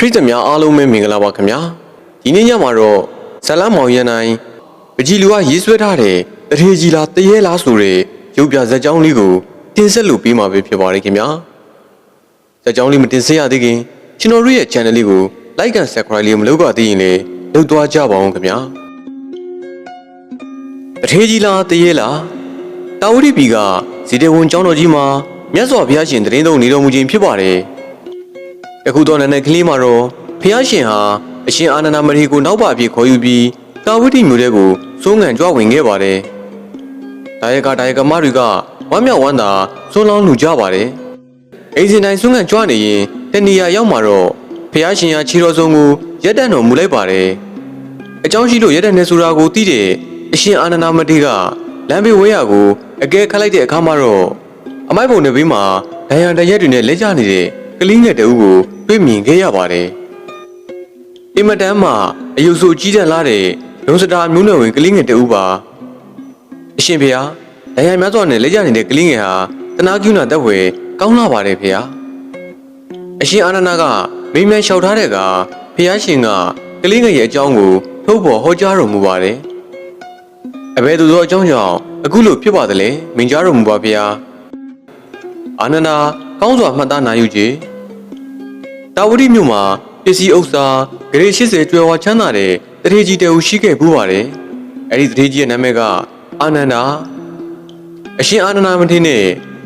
ပရိသတ်များအားလုံးပဲမင်္ဂလာပါခင်ဗျာဒီနေ့ညမှာတော့ဇလန်းမောင်ရန်နိုင်ပကြီးလူကရေးဆွဲထားတဲ့တထေကြီးလားတရေလားဆိုတဲ့ရုပ်ပြဇာတ်ကြောင်းလေးကိုတင်ဆက်လို့ပြီးမှာပဲဖြစ်ပါတယ်ခင်ဗျာဇာတ်ကြောင်းလေးမတင်ဆက်ရသေးခင်ကျွန်တော်တို့ရဲ့ channel လေးကို like and subscribe လေးမလုပ်ပါသေးရင်လည်းလုပ်သွားကြပါအောင်ခင်ဗျာတထေကြီးလားတရေလားတာဝတိပီကဇီတေဝန်ကျောင်းတော်ကြီးမှာမြတ်စွာဘုရားရှင်တရင်သုံးနေတော်မူခြင်းဖြစ်ပါတယ် ယခုတော့နန်းနယ်ကလေးမှာတော့ဖះရှင်ဟာအရှင်အာနန္ဒမထေရကိုနောက်ပါအဖြစ်ခေါ်ယူပြီးကာဝတိမြို့ထဲကိုစိုးငံကြွဝင်ခဲ့ပါတယ်။ဒါယကဒါယကမတွေကဝမ်းမြောက်ဝမ်းသာစိုးလောင်းလူကြပါတယ်။အိမ်စဉ်တိုင်းစိုးငံကြွနေရင်တဏီယာရောက်မှာတော့ဖះရှင်ဟာခြေတော်ဆုံးကိုရက်တန့်တော်မူလိုက်ပါတယ်။အကြောင်းရှိလို့ရက်တန့်နေဆိုတာကိုသိတဲ့အရှင်အာနန္ဒမထေရကလမ်းဘေးဝဲရကိုအကဲခတ်လိုက်တဲ့အခါမှာတော့အမိုက်ပုံတွေဘေးမှာဒဏ်ရာတရက်တွေနဲ့လက်ကျနေတဲ့ကလေးငယ်တအုပ်ကို တွေ့မြင်ခဲ့ရပါတယ်။အင်မတန်မှအယုဆိုကြီးတန်းလာတဲ့လုံစတာမျိုးနွယ်ဝင်ကလေးငယ်တအုပ်ပါ။အရှင်ဖေဟာဒဏ်ရာများစွာနဲ့လက်ကျနေတဲ့ကလေးငယ်ဟာတနာကျူနာတက်ဝဲကောင်းလာပါတယ်ဖေဟာ။အရှင်အာနန္ဒာကမိမန်လျှောက်ထားတဲ့ကဖေဟာရှင်ကကလေးငယ်ရဲ့အကြောင်းကိုထုတ်ဖော်ဟောကြားတော်မူပါတယ်။အဘယ်သူသောအကြောင်းကြောင့်အခုလိုဖြစ်ပါသလဲမင်ကြားတော်မူပါဖေဟာ။အာနန္ဒာကောင်းစွာမှတ်သားနိုင်ယူကြည် တာဝတိမြို့မှာပစ္စည်းဥစ္စာဂရေ80ကျွဲဝါချမ်းသာတဲ့တထေကြီးတအူရှိခဲ့ပူးပါတယ်။အဲ့ဒီတထေကြီးရဲ့နာမည်ကအာနန္ဒာအရှင်အာနန္ဒာမထေရနဲ့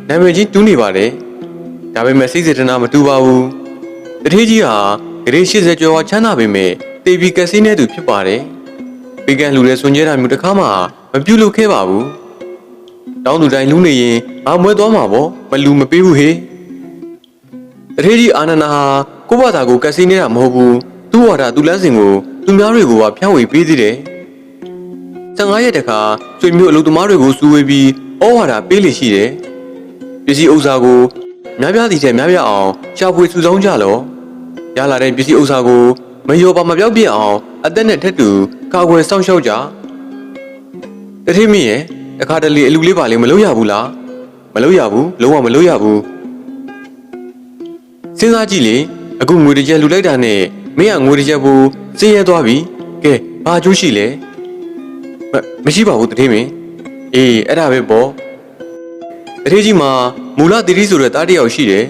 နာမည်ကြီးတူးနေပါတယ်။ဒါပေမဲ့စိတ်စေတနာမတူပါဘူး။တထေကြီးဟာဂရေ80ကျွဲဝါချမ်းသာပေမဲ့တေဘီကက်စီနဲ့သူဖြစ်ပါတယ်။ပေကန်လူတွေဆွန်ကျဲတာမျိုးတစ်ခါမှမပြုတ်လို့ခဲ့ပါဘူး။တောင်းသူတိုင်းလူနေရင်အာမွဲသွားမှာပေါ့မလူမပေးဘူးဟေးတထေးကြီးအာနန္ဒာဟာ ကိုယ့်ဘာသာကိုကက်စီနေတာမဟုတ်ဘူးသူ့ဝါဒသူ့လမ်းစဉ်ကိုသူများတွေကိုပါဖြန့်ဝေပေးသေးတယ်15ရက်တခါဆွေမျိုးအလုပ်သမားတွေကိုစုဝေးပြီးဩဝါဒပေးလိရှိတယ်ပစ္စည်းဥစ္စာကိုများပြားသည့်ထက်များပြားအောင်ရှာဖွေစုဆောင်းကြလောရလာတဲ့ပစ္စည်းဥစ္စာကိုမလျော်ပါမပြောက်ပြစ်အောင်အသက်နဲ့ထက်တူကာကွယ်စောင့်ရှောက်ကြတထေးမင်းရဲ့တခါတလေအလူလေးပါလေမလုပ်ရဘူးလားမလုပ်ရဘူးလုံးဝမလုပ်ရဘူးစဉ်းစားကြည့်လေ အခုငွေတစ်ချက်လူလိုက်တာနဲ့မင်းကငွေတစ်ချက်ဘူးစင်းရဲသွားပြီကဲဘာအကျိုးရှိလဲမမရှိပါဘူးတထေးမင်းအေးအဲ့ဒါပဲပေါ့တထေးကြီးမှာမူလတိတိဆိုတဲ့တားတစ်ယောက်ရှိတယ်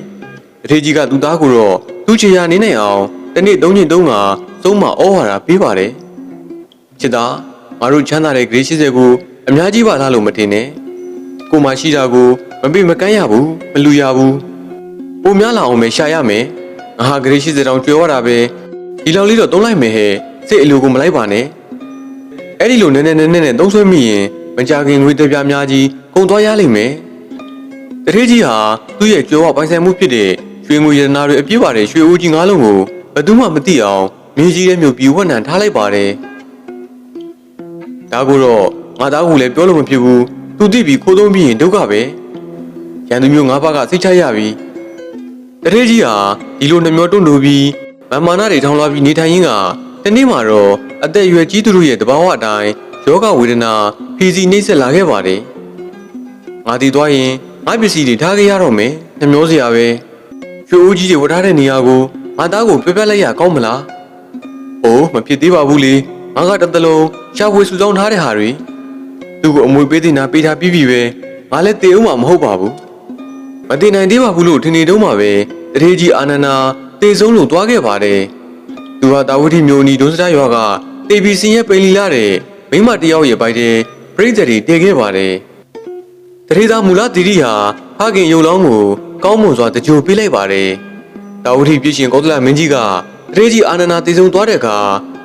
တထေးကြီးကသူ့သားကိုတော့သူ့ချေရနေနိုင်အောင်တနေ့သုံးညသုံးကသုံးမဩဝါဒပေးပါတယ်ချစ်သားငါတို့ချမ်းသာတဲ့ဂရေ80ကိုအများကြီးပါလားလို့မတင်နဲ့ကိုမှရှိတာကိုမပြမကမ်းရဘူးမလူရဘူးပုံများလာအောင်ပဲရှာရမယ် ငါဟာဂရေရှိစတောင်ကျွဲဝတာပဲဒီလောက်လေးတော့သုံးလိုက်မယ်ဟဲ့စိတ်အလိုကိုမလိုက်ပါနဲ့အဲ့ဒီလိုနည်းနည်းနည်းနည်းနဲ့သုံးဆွဲမိရင်မကြခင်ငွေတပြားများကြီးကုန်သွားရလိမ့်မယ်တထေးကြီးဟာသူ့ရဲ့ကျွဲဝပိုင်ဆိုင်မှုဖြစ်တဲ့ရွှေငွေရတနာတွေအပြည့်ပါတဲ့ရွှေဦးကြီးငါးလုံးကိုဘယ်သူမှမသိအောင်မြေကြီးထဲမြို့ပြီးဝတ်နံထားလိုက်ပါတယ်ဒါကိုတော့ငါသားကလည်းပြောလို့မဖြစ်ဘူးသူသိပြီးခိုးသုံးပြီးရင်ဒုက္ခပဲရန်သူမျိုးငါးပါးကစိတ်ချရပြီ တထေးကြီးဟာဒီလိုနှမျောတွန့်လို့ပြီးဗမာနာတွေထောင်းလာပြီးနေထိုင်ရင်းကတနေ့မှာတော့အသက်အရွယ်ကြီးသူတို့ရဲ့တဘာဝအတိုင်းယောဂဝေဒနာဖီစီနှိမ့်ဆက်လာခဲ့ပါတယ်။ငါတည်သွားရင်ငါပစ္စည်းတွေထားခဲ့ရတော့မယ်နှမျောစရာပဲ။ရွှေဦးကြီးတွေဝတ်ထားတဲ့နေရာကိုငါသားကိုပြပြလိုက်ရကောင်းမလား။အိုးမဖြစ်သေးပါဘူးလေ။ငါကတစ်သလုံးရှာဖွေစုဆောင်းထားတဲ့ဟာတွေသူ့ကိုအမွေပေးတင်တာပေးထားပြီးပြီပဲ။ငါလည်းတည်ဦးမှာမဟုတ်ပါဘူး။ မတည်နိုင်သေးပါဘူးလို့ထင်နေတော့မှပဲတထေးကြီးအာနန္ဒာတေဆုံးလို့သွားခဲ့ပါတယ်။သူဟာတာဝတိမျိုးနီဒုစရရွာကတေဘီစင်ရဲ့ပိန်လီလာတဲ့မိမတယောက်ရဲ့ပိုက်တဲ့ပြိတ္တတွေတည်ခဲ့ပါတယ်။တထေးသားမူလတိရိဟာဖခင်ယုံလောင်းကိုကောင်းမွန်စွာတကြိုပေးလိုက်ပါတယ်။တာဝတိပြည်ရှင်ကောသလမင်းကြီးကတထေးကြီးအာနန္ဒာတေဆုံးသွားတဲ့အခါ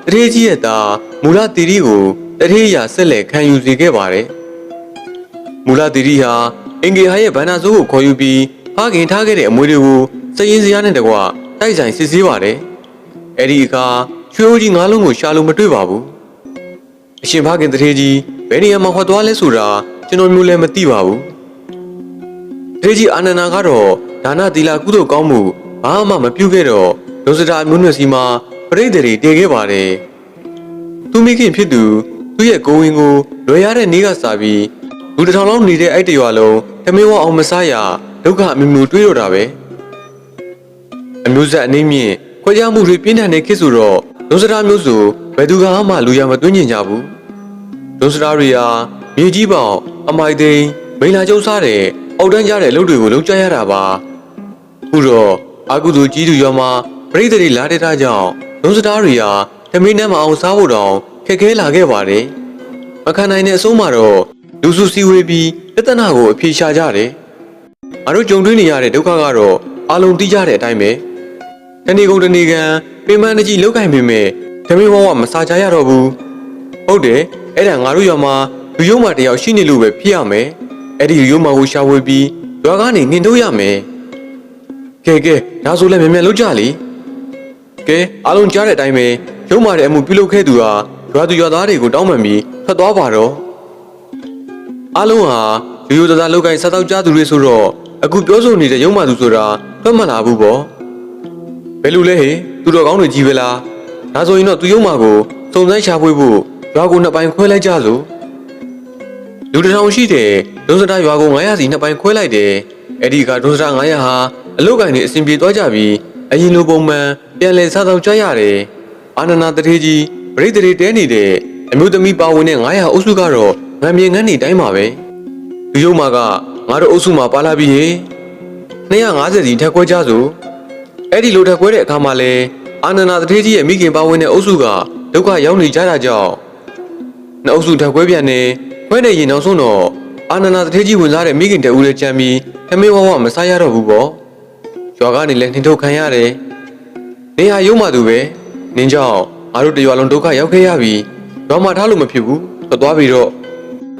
တထေးကြီးရဲ့သားမူလတိရိကိုတထေးရဆက်လက်ခံယူစေခဲ့ပါတယ်။မူလသီရိဟာ အင်ဂေဟာရဲ့ဗန္နာဆိုးကိုခေါ်ယူပြီးဖခင်ထားခဲ့တဲ့အမွေတွေကိုစည်ရင်စရာနဲ့တကွတိုက်ဆိုင်စစ်ဆေးပါတယ်။အဲ့ဒီအခါချွေးဦးကြီးငါးလုံးကိုရှာလို့မတွေ့ပါဘူး။အရှင်ဖခင်တထေကြီးဘယ်နေရာမှာခေါ်သွားလဲဆိုတာကျွန်တော်မျိုးလည်းမသိပါဘူး။တထေကြီးအာနန္ဒာကတော့ဒါနသီလကုသိုလ်ကောင်းမှုဘာမှမပြုခဲ့တော့ဒုစတာမျိုးနွယ်စီမှာပြိတ္တတွေတည်ခဲ့ပါတယ်။သူမိခင်ဖြစ်သူသူ့ရဲ့ကိုယ်ဝင်ကိုလွယ်ရတဲ့နေ့ကစပြီး လူတစ်ထောင်လောက်နေတဲ့အဲ့တရွာလုံးတမင်းဝအောင်မစားရဒုက္ခအမျိုးမျိုးတွေးတော့တာပဲအမျိုးဆက်အနေမြင့်ခွခွဲခြားမှုတွေပြင်းထန်တဲ့ခေတ်ဆိုတော့ဒုစရာမျိုးဆိုဘယ်သူကမှလူရမသွင်းကျင်ကြဘူးဒုစရာတွေဟာမြေကြီးပေါင်အမိုက်သိန်းမိလာကျုပ်စားတဲ့အောက်တန်းကြတဲ့အလုပ်တွေကိုလုပ်ကြရတာပါခုတော့အာကုသူကြီးသူရောမှာပြိတ္တိလာတဲ့တာကြောင့်ဒုစရာတွေဟာတမင်းနဲ့မအောင်စားဖို့တောင်ခက်ခဲလာခဲ့ပါတယ်မခံနိုင်တဲ့အဆုံးမှာတော့ လူစုစည်းဝေးပြီးပြဿနာကိုအဖြေရှာကြတယ်ငါတို့ကြုံတွေ့နေရတဲ့ဒုက္ခကတော့အလုံးသိကြတဲ့အတိုင်းပဲတဏီကုံတဏီကံပင်မတကြီးလောက်ကင်ပေမဲ့ဓမင်းဝဝမစာကြရတော့ဘူးဟုတ်တယ်အဲ့ဒါငါတို့ရွာမှာလူယုံမတယောက်ရှိနေလို့ပဲဖြစ်ရမယ်အဲ့ဒီလူယုံမကိုရှာဝေပြီးရွာကနေနှင်ထုတ်ရမယ်ကဲကဲဒါဆိုလည်းမြန်မြန်လုပ်ကြလေကဲအားလုံးကြားတဲ့အတိုင်းပဲယုံမတဲ့အမှုပြုလုပ်ခဲ့သူဟာရွာသူရွာသားတွေကိုတောင်းပန်ပြီးထွက်သွားပါတော့ အားလုံးဟာလူယုံသားလောက်ကင်စားတော့ကြားသူတွေဆိုတော့အခုပြောဆိုနေတဲ့ယုံမသူဆိုတာထွက်မလာဘူးပေါ့ဘယ်လိုလဲဟေသူတော်ကောင်းတွေကြီးပဲလားဒါဆိုရင်တော့သူယုံမာကိုစုံစမ်းရှာဖွေဖို့ရွာကိုနှစ်ပိုင်းခွဲလိုက်ကြစို့လူတစ်ထောင်ရှိတယ်ဒုစရရွာကို900စီနှစ်ပိုင်းခွဲလိုက်တယ်အဲ့ဒီကဒုစရ900ဟာအလုတ်ကန်တွေအစဉ်ပြေသွားကြပြီးအရင်လိုပုံမှန်ပြန်လည်စားဆောင်ကြရတယ်အာနနာတထေးကြီးပရိသေတွေတဲနေတဲ့အမျိုးသမီးပါဝင်တဲ့900အုပ်စုကတော့ ငံမြေငန်းနေတိုင်းပါပဲလူယုံမာကငါတို့အုပ်စုမှာပါလာပြီဟေ250စီထက်ခွဲကြစို့အဲ့ဒီလိုထက်ခွဲတဲ့အခါမှာလဲအာနန္ဒာတထေးကြီးရဲ့မိခင်ပါဝင်တဲ့အုပ်စုကဒုက္ခရောက်နေကြတာကြောင့်နှစ်အုပ်စုထက်ခွဲပြန်နေခွဲနေရင်နောက်ဆုံးတော့အာနန္ဒာတထေးကြီးဝင်စားတဲ့မိခင်တဦးလည်းကြံပြီးခမင်းဝဝမစားရတော့ဘူးပေါ့ရွာကနေလည်းနှင်ထုတ်ခံရတယ်နေဟာရုံမှသူပဲနင်းကြောင့်ငါတို့တရွာလုံးဒုက္ခရောက်ခဲ့ရပြီရွာမှာထားလို့မဖြစ်ဘူးထွက်သွားပြီးတော့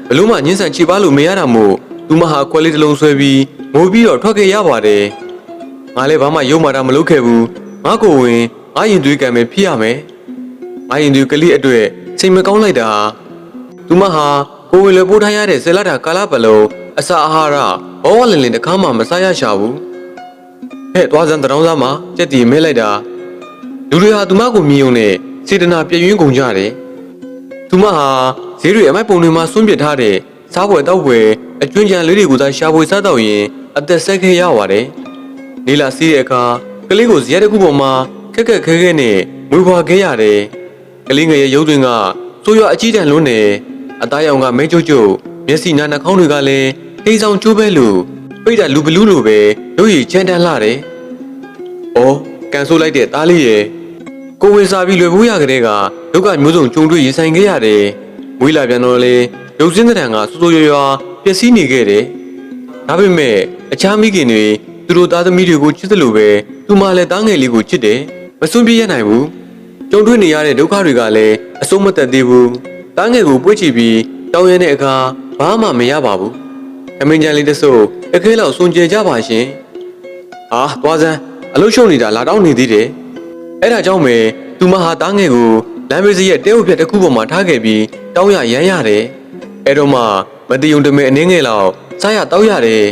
ဘလို့မှညှင်းဆန်ချိပါလို့မရတာမို့သူမဟာခွဲလေးတစ်လုံးဆွဲပြီးမိုးပြီးတော့ထွက်ခဲ့ရပါတယ်ငါလည်းဘာမှယုံမာတာမလုပ်ခဲ့ဘူးငါကိုဝင်ငါရင်သွေးကံပဲဖြစ်ရမယ်ငါရင်သွေးကလေးအတွေ့စိတ်မကောင်းလိုက်တာသူမဟာကိုဝင်လည်းပိုးထားရတဲ့ဇေလတာကာလပလုံးအစာအာဟာရဘောဝလင်လင်တစ်ခါမှမစားရရှာဘူးဟဲ့သွားစမ်းတရောင်းစားမှာကြက်တီမဲလိုက်တာလူတွေဟာသူမကိုမြင်ုံနဲ့စေတနာပြည့်ရင်းကုန်ကြတယ်သူမဟာ ဈေးတွေအမိုက်ပုံတွေမှာစွန့်ပစ်ထားတဲ့စားပွဲတောက်ပွဲအကျွင်းကြံလေးတွေကိုသာရှာဖွေစားတော့ရင်အသက်ဆက်ခဲ့ရပါတယ်နေလာစီးတဲ့အခါကလေးကိုဇရက်တစ်ခုပေါ်မှာခက်ခက်ခဲခဲနဲ့မွေးဖွားခဲ့ရတယ်။ကလေးငယ်ရဲ့ရုပ်တွင်ကစိုးရွာအကြီးတန်းလွန်းနေအသားရောင်ကမဲကျုပ်ကျုပ်မျက်စိနာနှာခေါင်းတွေကလည်းတိမ်ဆောင်ကျိုးပဲလို့ပိတ်တာလူဘလူးလိုပဲရုပ်ရည်ချမ်းတန်းလာတယ်။အော်ကန်ဆိုးလိုက်တဲ့သားလေးရဲ့ကိုဝင်စားပြီးလွယ်ဖို့ရကလေးကဒုက္ခမျိုးစုံကြုံတွေ့ရင်ဆိုင်ခဲ့ရတယ်။ မွေးလာပြန်တော့လေရုပ်စင်းတဲ့တံကစိုးစိုးရွာရွာပျက်စီးနေခဲ့တယ်။ဒါပေမဲ့အခြားမိခင်တွေသူတို့သားသမီးတွေကိုချစ်တယ်လို့ပဲသူမှလည်းသားငယ်လေးကိုချစ်တယ်မစွန့်ပြစ်ရနိုင်ဘူးကြုံတွေ့နေရတဲ့ဒုက္ခတွေကလည်းအဆုံးမသက်သေးဘူးသားငယ်ကိုပွေ့ချပြီးတောင်းရတဲ့အခါဘာမှမရပါဘူးအမင်းကြန်လေးတစို့အခဲလောက်စွန်ကြဲကြပါရှင်ဟာသွားစမ်းအလုရှုံနေတာလာတောင်းနေသေးတယ်အဲ့ဒါကြောင့်ပဲသူမဟာသားငယ်ကို လမ်းမေးစီရဲ့တဲဟုတ်ပြက်တစ်ခုပေါ်မှာထားခဲ့ပြီးတောင်းရရမ်းရတယ်အဲ့တော့မှမတယုံတမဲအနှင်းငယ်လောက်စားရတောက်ရတယ်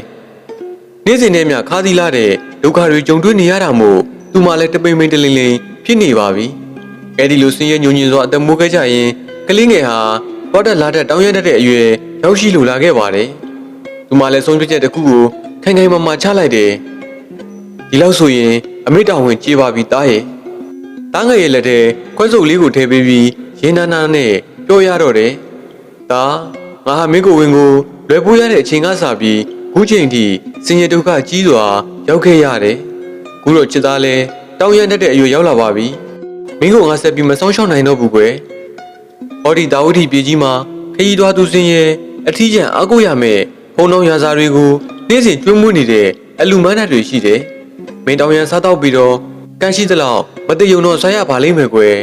နေ့စဉ်နဲ့မျှခါးသီးလာတဲ့ဒုက္ခတွေကြုံတွေ့နေရတာမို့သူမှလည်းတပိမ့်ပိမ့်တလင်းလင်းဖြစ်နေပါပြီ။အဲဒီလိုဆင်းရဲညှို့ညင်စွာအသက်မွေးခဲ့ကြရင်ကလေးငယ်ဟာပေါ်တက်လာတဲ့တောင်းရတတ်တဲ့အရွယ်ရောက်ရှိလိုလာခဲ့ပါတယ်။သူမှလည်းဆုံးဖြတ်ချက်တစ်ခုကိုခိုင်ခိုင်မာမာချလိုက်တယ်။ဒီလောက်ဆိုရင်အမိတော်ဝင်ကြေးပါပြီတားရဲ့။ တားငယ်ရဲ့လက်ထဲခွဲစုပ်လေးကိုထည့်ပေးပြီးရင်းနာနာနဲ့ပြောရတော့တယ်။ဒါငါဟာမင်းကိုဝင်ကိုလွယ်ပိုးရတဲ့အချိန်ကစပြီးခုချိန်ထိစင်ရဒုက္ခကြီးစွာရောက်ခဲ့ရတယ်။ခုတော့ချစ်သားလဲတောင်းရတတ်တဲ့အရွယ်ရောက်လာပါပြီ။မင်းကိုငါဆက်ပြီးမဆောင်ရှောက်နိုင်တော့ဘူးကွယ်။ဟောဒီတာဝတိပြည်ကြီးမှာခရီးသွားသူစင်ရဲ့အထီးကျန်အားကိုးရမယ်ဘုံတော်ရာဇာတွေကိုနေ့စဉ်ကျွေးမွေးနေတဲ့အလူမန်းတ်တွေရှိတယ်။မင်းတောင်ရန်စားတော့ပြီးတော့ ကန့်ရှိသလောက်မတည်ယုံတော့ဆာရပါလိမ့်မယ်ကွယ်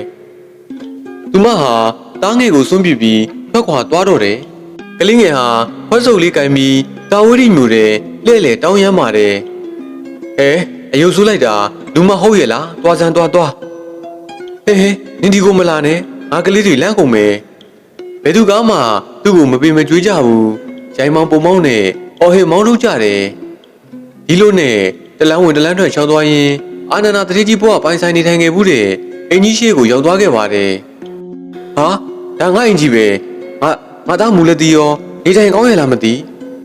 ။သူမဟာတားငယ်ကိုစွန့်ပစ်ပြီးထွက်ခွာသွားတော့တယ်။ကလေးငယ်ဟာခွက်စုပ်လေးကင်ပြီးတာဝရီမျိုးတဲ့လဲ့လေတောင်းရမ်းပါတယ်။ဟဲအယုတ်ဆူးလိုက်တာလူမဟုတ်ရဲ့လား။တွားစမ်းတွားတွား။ဟဲဟဲနင်ဒီကိုမလာနဲ့။ငါကလေးတွေလန့်ကုန်မယ်။ဘယ်သူကမှသူ့ကိုမပေမကြွေးကြဘူး။ရိုင်မောင်ပုံမောင်းနဲ့အော်ဟေမောင်းလို့ကြတယ်။ဒီလိုနဲ့တလန်းဝင်တလန်းထွက်ချောင်းသွားရင် အာနန္ဒာတတိကြီးဘွားပိုင်ဆိုင်နေထိုင်ခဲ့ဘူးတဲ့အင်ကြီးရှိကိုရောက်သွားခဲ့ပါတယ်။ဟာဒါငါအင်ကြီးပဲ။ငါငါသားမူလက်တီရောနေထိုင်ကောင်းရဲ့လားမသိ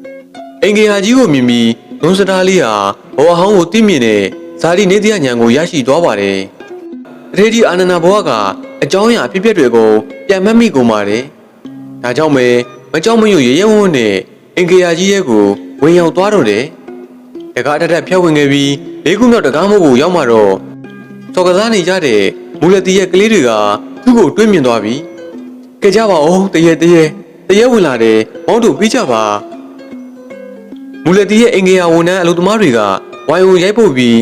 ။အင်္ဂေဟာကြီးကိုမြင်ပြီးလွန်စတားလေးဟာဘဝဟောင်းကိုတိမြင်တဲ့ဇာတိနေတရားညံကိုရရှိသွားပါတယ်တထေးကြီးအာနန္ဒဘဝကအကြောင်းအရာအဖြစ်အပျက်တွေကိုပြန်မှတ်မိကုန်ပါတယ်။ဒါကြောင့်ပဲမကြောက်မရွံ့ရရဲဝံ့နဲ့အင်္ဂယာကြီးရဲ့ကိုဝင်ရောက်သွားတော့တယ်။ တကားတက်တက်ဖြတ်ဝင်ခဲ့ပြီးလေးခုမြောက်တကားမဟုတ်ကိုရောက်မှတော့စော်ကစားနေကြတဲ့မူလတီရဲ့ကလေးတွေကသူ့ကိုတွေးမြင်သွားပြီ။ကြကြပါဦးတရေတရေတရေဝင်လာတယ်မောင်းတို့ပြီးကြပါမူလတီရဲ့အင်္ဂယာဝန်ထမ်းအလုပ်သမားတွေကဝိုင်ဝရိုက်ပုတ်ပြီး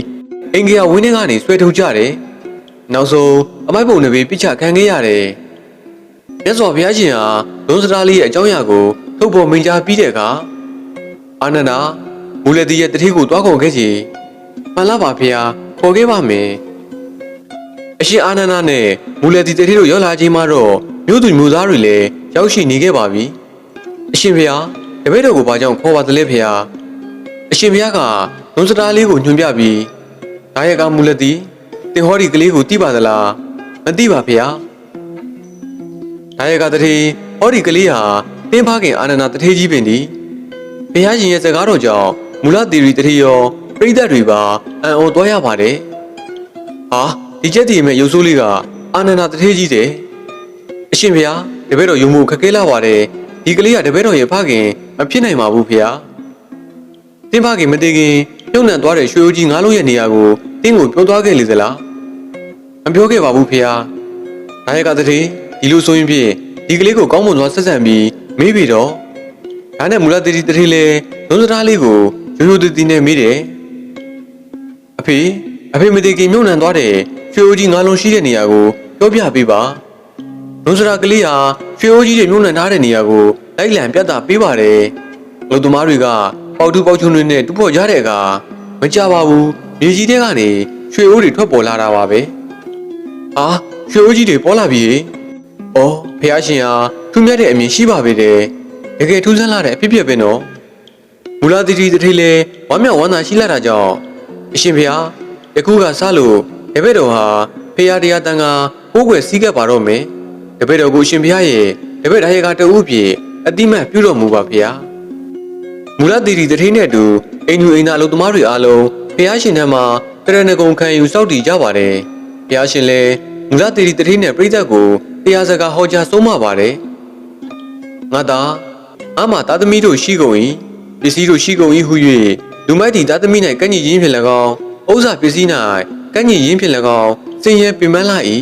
အင်္ဂယာဝင်းထဲကနေဆွဲထုတ်ကြတယ်။နောက်ဆုံးအမိုက်ပုံတွေပြစ်ချခံခဲ့ရတယ်။မြတ်စွာဘုရားရှင်ဟာဒုံစတားလေးရဲ့အကြောင်းအရာကိုထုတ်ပေါ်မိန့်ကြားပြီးတဲ့အခါအာနန္ဒာ မူလတီရဲ့တတိကိုတွားခေါ်ခဲ့ချေမှန်လားပါဖေဟာခေါ်ခဲ့ပါမယ်။အရှင်အာနန္ဒာနဲ့မူလတီတတိတို့ရောက်လာချိန်မှာတော့မြို့သူမျိုးသားတွေလည်းရောက်ရှိနေခဲ့ပါပြီ။အရှင်ဖေဟာတပည့်တော်ကိုဘာကြောင့်ခေါ်ပါသလဲဖေဟာအရှင်ဖေဟာကဒုံစတားလေးကိုညွှန်ပြပြီးဒါရကမူလတီတင်ဟောဒီကလေးကိုတိပါသလားမတိပါဖေဟာဒါရကတတိဟောဒီကလေးဟာတင်းဖခင်အာနန္ဒာတထေးကြီးပင်ဒီဘုရားရှင်ရဲ့စကားတော်ကြောင့် မူလသီရီတထေးရောပြိဿတ်တွေပါအံ့ဩသွားရပါတယ်ဟာဒီချက်တည်မဲ့ရုပ်ဆိုးလေးကအာနန္ဒာတထေးကြီးတဲ့အရှင်ဖေဟာတပည့်တော်ယုံမှုခက်ခဲလာပါတယ်ဒီကလေးကတပည့်တော်ရဲ့ဖခင်မဖြစ်နိုင်ပါဘူးဖေဟာတင်းဖခင်မတည်ခင်ပြုံးနှံသွားတဲ့ရွှေအိုးကြီးငါးလုံးရဲ့နေရာကိုတင်းကိုပြောသွားခဲ့လေသလားမပြောခဲ့ပါဘူးဖေဟာဒါရကတည်းဒီလိုဆိုရင်ဖြင့်ဒီကလေးကိုကောင်းမွန်စွာဆက်ဆံပြီးမေးပြီတော့ဒါနဲ့မူလတတိတတိလေလွန်စတားလေးကို ရိုးရိုးတည်တည်နဲ့မေးတယ်အဖေအဖေမတည်ခင်မြုံနှံသွားတဲ့ရွှေအိုးကြီးငါးလုံးရှိတဲ့နေရာကိုပြောပြပေးပါလွန်စတားကလေးဟာရွှေအိုးကြီးတွေမြုံနှံထားတဲ့နေရာကိုလိုက်လံပြသပေးပါတယ်လူသမားတွေကပေါတူပေါချုံတွေနဲ့တူဖို့ကြတဲ့အခါမကြပါဘူးမြေကြီးထဲကနေရွှေအိုးတွေထွက်ပေါ်လာတာပါပဲဟာရွှေအိုးကြီးတွေပေါ်လာပြီ။အော်ဖះရှင်ဟာထူးမြတ်တဲ့အမြင်ရှိပါပေတယ်။တကယ်ထူးဆန်းလာတဲ့အဖြစ်ဖြစ်ပဲနော်။ မူလာတိတိတတိလဲဝမ်းမြောက်ဝမ်းသာရှိလာတာကြောင့်အရှင်ဖះယခုကစလို့တပည့်တော်ဟာဖះတရားတန်ကပိုးွယ်စည်းကပ်ပါတော့မယ်။တပည့်တော်ကိုအရှင်ဖះရဲ့တပည့်တော်ရဲ့ကတအုပ်ပြေအတိမတ်ပြုတော်မူပါဖះ။မူလာတိတိတတိနဲ့အတူအိမ်သူအိမ်သားအလုပ်သမားတွေအားလုံးဖះရှင်ထံမှာတရဏဂုံခံယူစောက်တည်ကြပါတယ်။ဖះရှင်လဲမူလာတိတိတတိနဲ့ပြိသက်ကိုတရားစကားဟောကြားဆုံးမပါတယ်။ငါသာအမသားသမီးတို့ရှိကုန်၏ ပစ္စည်းတို့ရှိကုန်၏ဟု၍လူမိုက်တီသားသမီး၌ကန့်ညီခြင်းဖြင့်၎င်းဥစ္စာပစ္စည်း၌ကန့်ညီခြင်းဖြင့်၎င်းစင်ရဲပင်ပန်းလာ၏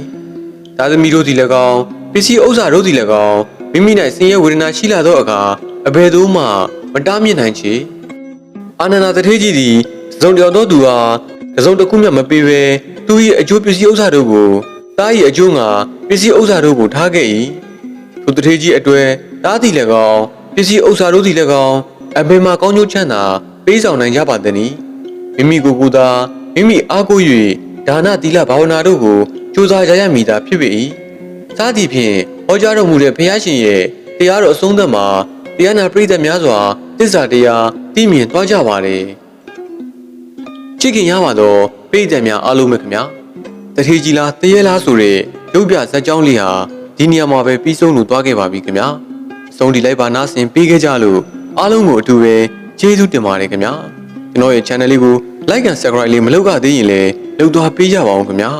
သားသမီးတို့သည်၎င်းပစ္စည်းဥစ္စာတို့သည်၎င်းမိမိ၌စင်ရဲဝေဒနာရှိလာသောအခါအဘယ်သို့မှမတားမြစ်နိုင်ချေအာနန္ဒတထေးကြီးသည်သုံးတယောက်သောသူဟာသုံးတစ်ခုမျှမပေးဘဲသူ၏အကျိုးပစ္စည်းဥစ္စာတို့ကိုတား၏အကျိုးငါပစ္စည်းဥစ္စာတို့ကိုထားခဲ့၏သူတထေးကြီးအတွေ့တားသည်၎င်းပစ္စည်းဥစ္စာတို့သည်၎င်း အဘယ်မှာကောင်းကျိုးချမ်းသာပေးဆောင်နိုင်ကြပါသနည်းမိမိကိုယ်ကိုယ်သာမိမိအားကိုး၍ဒါနသီလဘာဝနာတို့ကိုကြိုးစားကြရမည်သာဖြစ်ပေ၏စားသည်ဖြင့်ဟောကြားတော်မူတဲ့ဘုရားရှင်ရဲ့တရားတော်အဆုံးသတ်မှာတရားနာပရိသတ်များစွာတစ္ဆာတရားသိမြင်သွားကြပါလေချစ်ခင်ရပါတော့ပရိသတ်များအားလုံးပဲခင်ဗျာတထေးကြီးလားတရေလားဆိုတဲ့ရုပ်ပြဇက်ကြောင်းလေးဟာဒီနေရာမှာပဲပြီးဆုံးလို့သွားခဲ့ပါပြီခင်ဗျာဆုံးဒီလိုက်ပါနားဆင်ပေးခဲ့ကြလို့ အားလုံးကိုအတူပဲကျေးဇူးတင်ပါတယ်ခင်ဗျာကျွန်တော်ရဲ့ channel လေးကို like and subscribe လေးမလုပ်ရသေးရင်လည်းလုပ်သွားပေးကြပါဦးခင်ဗျာ